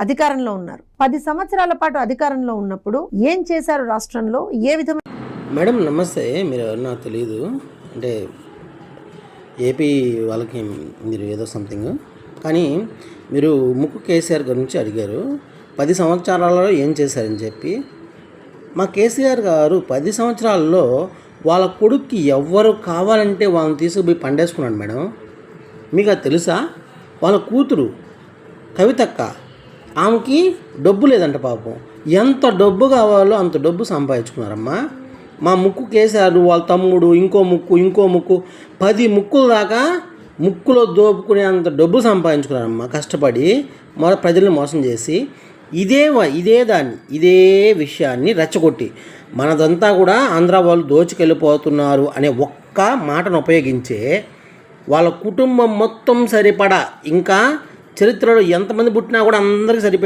అధికారంలో ఉన్నారు. పది సంవత్సరాల పాటు అధికారంలో ఉన్నప్పుడు ఏం చేశారు రాష్ట్రంలో? ఏ విధమైన మేడం నమస్తే. మీరు ఎవరన్నా నాకు తెలియదు అంటే ఏపీ వాళ్ళకి మీరు ఏదో సంథింగ్. కానీ మీరు ముక్కు కేసీఆర్ గురించి అడిగారు. పది సంవత్సరాలలో ఏం చేశారని చెప్పి. మా కేసీఆర్ గారు పది సంవత్సరాల్లో వాళ్ళ కొడుక్కి ఎవ్వరు కావాలంటే వాళ్ళని తీసుకుపోయి పండేసుకున్నాడు మేడం. మీకు అది తెలుసా? వాళ్ళ కూతురు కవితక్క ఆమెకి డబ్బు లేదంట పాపం. ఎంత డబ్బు కావాలో అంత డబ్బు సంపాదించుకున్నారమ్మా. మా ముక్కు కేసారు వాళ్ళ తమ్ముడు ఇంకో ముక్కు ఇంకో ముక్కు. పది ముక్కుల దాకా ముక్కులో దోపుకునే అంత డబ్బు సంపాదించుకున్నారమ్మా. కష్టపడి మన ప్రజల్ని మోసం చేసి. ఇదే వ- ఇదే దాన్ని ఇదే విషయాన్ని రెచ్చగొట్టి. మనదంతా కూడా ఆంధ్ర వాళ్ళు దోచుకెళ్ళిపోతున్నారు అనే ఒక్క మాటను ఉపయోగించే వాళ్ళ కుటుంబం మొత్తం సరిపడా. ఇంకా చరిత్రలో ఎంతమంది పుట్టినా కూడా అందరికీ సరిపోయింది.